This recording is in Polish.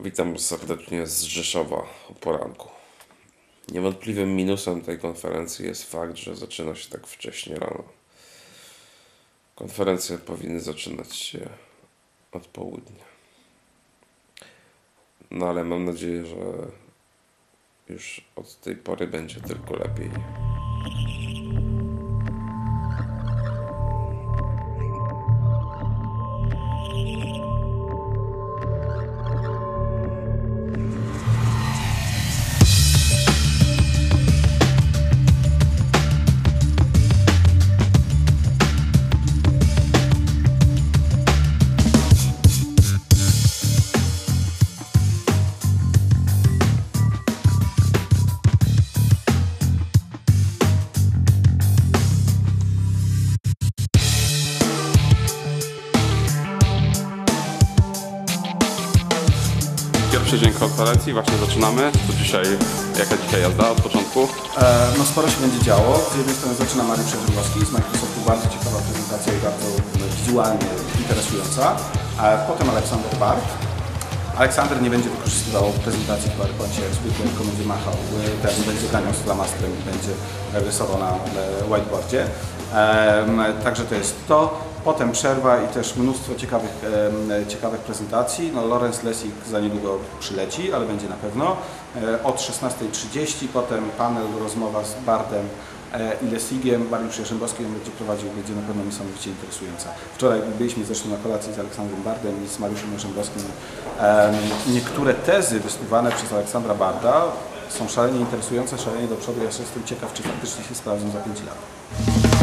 Witam serdecznie z Rzeszowa o poranku. Niewątpliwym minusem tej konferencji jest fakt, że zaczyna się tak wcześnie rano. Konferencje powinny zaczynać się od południa. No ale mam nadzieję, że już od tej pory będzie tylko lepiej. Pierwszy dzień konferencji, właśnie zaczynamy. To dzisiaj, jaka dzisiaj jazda od początku? E, No sporo się będzie działo. Z jednej strony zaczyna Mariusz Przeżywowski z Microsoftu, bardzo ciekawa prezentacja i bardzo wizualnie interesująca. A potem Aleksander Bart. Aleksander nie będzie wykorzystywał prezentacji w PowerPoincie jak zwykle, tylko będzie machał, e, ten będzie ganiał z flamastrem i będzie rysował na e, whiteboardzie. Em, Także to jest to. Potem przerwa i też mnóstwo ciekawych, ciekawych prezentacji. No, Lorenz Lessig za niedługo przyleci, ale będzie na pewno. E, Od 16.30 potem panel, rozmowa z Bardem e, i Lessigiem. Mariusz Jarzębowski ją będzie prowadził, będzie na pewno niesamowicie interesująca. Wczoraj byliśmy zresztą na kolacji z Aleksandrem Bardem i z Mariuszem Jarzębowskim. Niektóre tezy wysnuwane przez Aleksandra Barda są szalenie interesujące, szalenie do przodu. Ja jestem ciekaw, czy faktycznie się sprawdzą za 5 lat.